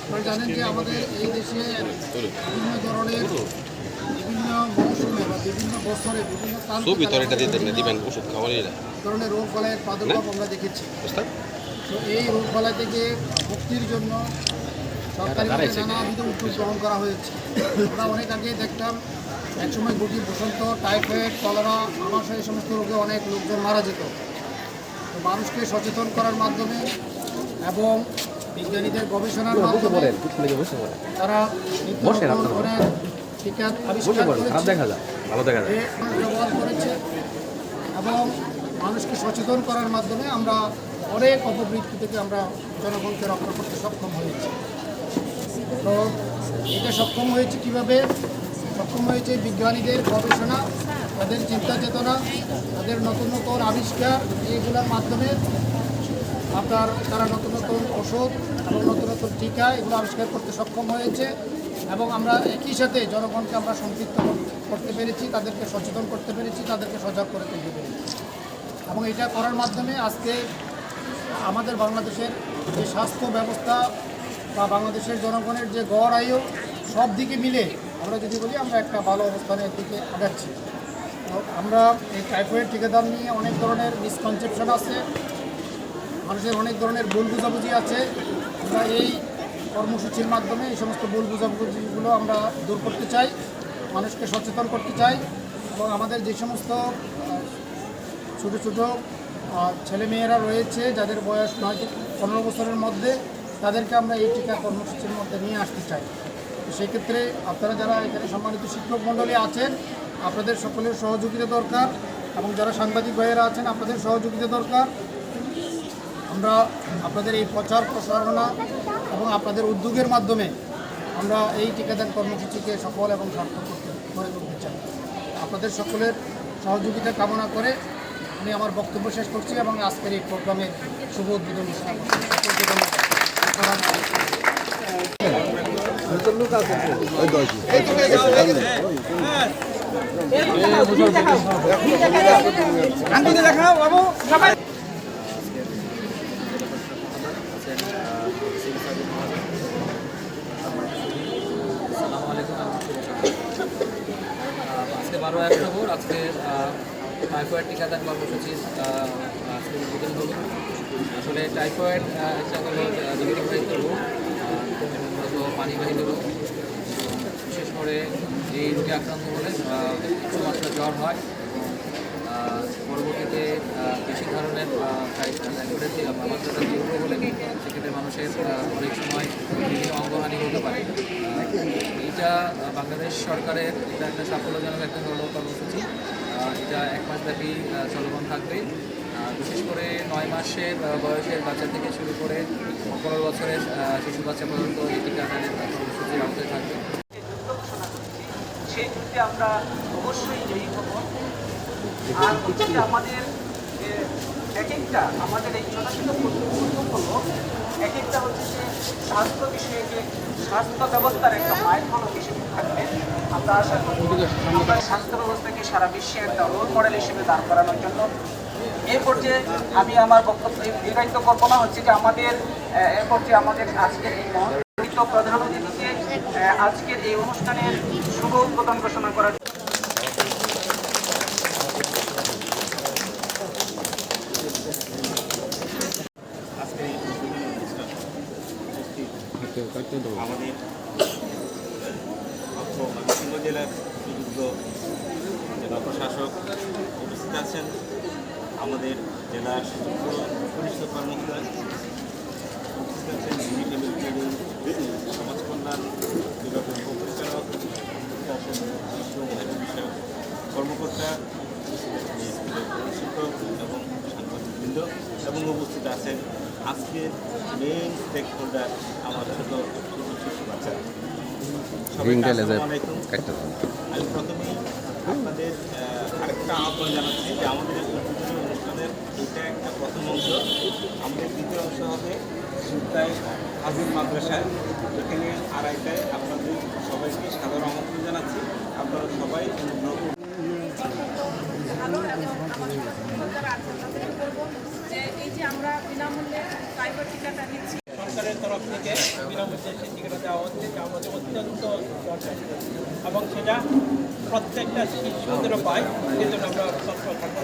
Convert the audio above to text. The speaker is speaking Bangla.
আপনারা জানেন যে আমাদের এই দেশে বিভিন্ন ধরনের বিভিন্ন মৌসুমে বা বিভিন্ন বছরে বিভিন্ন প্রান্তে ছবি এটা দিতেন দিবেন ওষুধ খাওয়ারই না ধরনের রোগ প্রাদুর্ভাব আমরা দেখেছি তো এই রোগ থেকে মুক্তির জন্য সরকারিভাবে নানাবিধ উদ্যোগ গ্রহণ করা হয়েছে। আমরা অনেক আগে দেখতাম একসময় গুটি বসন্ত টাইফয়েড কলেরা আমাশয় এই সমস্ত রোগে অনেক লোকজন মারা যেত। তো মানুষকে সচেতন করার মাধ্যমে এবং বিজ্ঞানীদের গবেষণার মাধ্যমে তারা ধরনের টিকা আবিষ্কার ব্যবহার করেছে এবং মানুষকে সচেতন করার মাধ্যমে আমরা অনেক অপবৃত্তি থেকে আমরা জনগণকে রক্ষা করতে সক্ষম হয়েছি। তো এটা সক্ষম হয়েছে কীভাবে? সক্ষম হয়েছে বিজ্ঞানীদের গবেষণা, তাদের চিন্তা চেতনা তাদের নতুন নতুন আবিষ্কার, এইগুলোর মাধ্যমে আপনার তারা নতুন নতুন ওষুধ এবং নতুন নতুন টিকা এগুলো আবিষ্কার করতে সক্ষম হয়েছে এবং আমরা একই সাথে জনগণকে আমরা সম্পৃক্ত করতে পেরেছি, তাদেরকে সচেতন করতে পেরেছি, তাদেরকে সজাগ করে তুলতে পেরেছি। এবং এটা করার মাধ্যমে আজকে আমাদের বাংলাদেশের যে স্বাস্থ্য ব্যবস্থা বা বাংলাদেশের জনগণের যে গড় আয়ু, সব দিকে মিলে আমরা যদি বলি আমরা একটা ভালো অবস্থানের দিকে আগাচ্ছি। আমরা এই টাইফয়েড টিকাদান নিয়ে অনেক ধরনের মিসকনসেপশন আছে মানুষের অনেক ধরনের ভুল বুঝাবুঝি আছে। আমরা এই কর্মসূচির মাধ্যমে এই সমস্ত ভুল বুঝাবুঝিগুলো আমরা দূর করতে চাই মানুষকে সচেতন করতে চাই এবং আমাদের যে সমস্ত ছোট ছোট আহ, ছেলেমেয়েরা রয়েছে যাদের বয়স নয় পনেরো বছরের মধ্যে তাদেরকে আমরা এই টিকা কর্মসূচির মধ্যে নিয়ে আসতে চাই। সেক্ষেত্রে আপনারা যারা এখানে সম্মানিত শিক্ষক মণ্ডলী আছেন, আপনাদের সকলের সহযোগিতা দরকার এবং যারা সাংবাদিক ভাইয়েরা আছেন, আপনাদের সহযোগিতা দরকার। আমরা আপনাদের এই প্রচার প্রসারণা এবং আপনাদের উদ্যোগের মাধ্যমে আমরা এই টিকাদান কর্মসূচিকে সফল এবং সার্থক করতে করে তুলতে চাই। আপনাদের সকলের সহযোগিতা কামনা করে আমি আমার বক্তব্য শেষ করছি এবং আজকের এই প্রোগ্রামের শুভ উদ্বোধন আজকে বারো এক খবর আজকে টাইফয়েড টিকাদান কর্মসূচির আহ, আজকে উদ্বোধন হলো আসলে টাইফয়েড একটা হলো রোগ মূলত পানিবাহিত রোগ বিশেষ করে এই রোগে আক্রান্ত হলে আহ, উচ্চমাত্রা জ্বর হয়। পরবর্তীতে বেশি ধরনের মাত্রাটা তীব্র হলে সেক্ষেত্রে মানুষের অনেক সময় অঙ্গহানি হতে পারে। এইটা বাংলাদেশ সরকারের এটা একটা সাফল্যজনক একটা কর্মসূচি। এটা এক মাস ব্যাপী চলমান থাকবে। বিশেষ করে নয় মাসের বয়সের বাচ্চা থেকে শুরু করে পনেরো বছরের শিশু বাচ্চা পর্যন্ত এই টিকাদানের কর্মসূচির আওতায় থাকবে। সেই যুদ্ধে আমরা অবশ্যই জয়ী হব আর হচ্ছে আমাদের এক একটা আমাদের এই ছোট উদ্যোগ হলো এক একটা হচ্ছে যে স্বাস্থ্য বিষয়ে যে স্বাস্থ্য ব্যবস্থার একটা মাইল ফলক হিসেবে থাকবে। আমরা আশা করি আমরা স্বাস্থ্য ব্যবস্থাকে সারা বিশ্বে একটা রোল মডেল হিসেবে দাঁড় করানোর জন্য এই পর্যায়ে আমি আমার বক্তব্য দীর্ঘায়িত করব না হচ্ছে যে আমাদের এ, পর্যায়ে আমাদের আজকের এই মহান প্রধান অতিথিকে আজকের এই অনুষ্ঠানের শুভ উদ্বোধন ঘোষণা করার আমাদের ময়মনসিংহ জেলার সুযোগ্য জেলা প্রশাসক উপস্থিত আছেন। আমাদের জেলার সুযোগ্য পরিষদ কর্মকর্তা উপস্থিত আছেন বিভিন্ন বিভাগের সমাজ কল্যাণ বিভাগের উপপরিচালক বিষয়ক কর্মকর্তা শিক্ষক এবং সাংবাদিকবৃন্দ এবং উপস্থিত আছেন আজকের মেইন স্টেক হোল্ডার আমার ছোট শিশু বাচ্চা। আমি প্রথমেই আপনাদের আরেকটা আহ্বান জানাচ্ছি যে আমাদের এই উদ্বোধনী অনুষ্ঠানের এটা একটা প্রথম অংশ অংশ হবে সুতায় হাজির মাদ্রাসায় এখানে আড়াইটায় আপনাদের সবাইকে সাধারণ আমন্ত্রণ জানাচ্ছি। আপনারা সবাই সরকারের তরফ থেকে বিনামূল্যে সেই টিকাটা দেওয়া হচ্ছে, যা আমাদের অত্যন্ত দরকার। এবং সেটা প্রত্যেকটা শিশুদেরও পায় সেজন্য আমরা থাকব।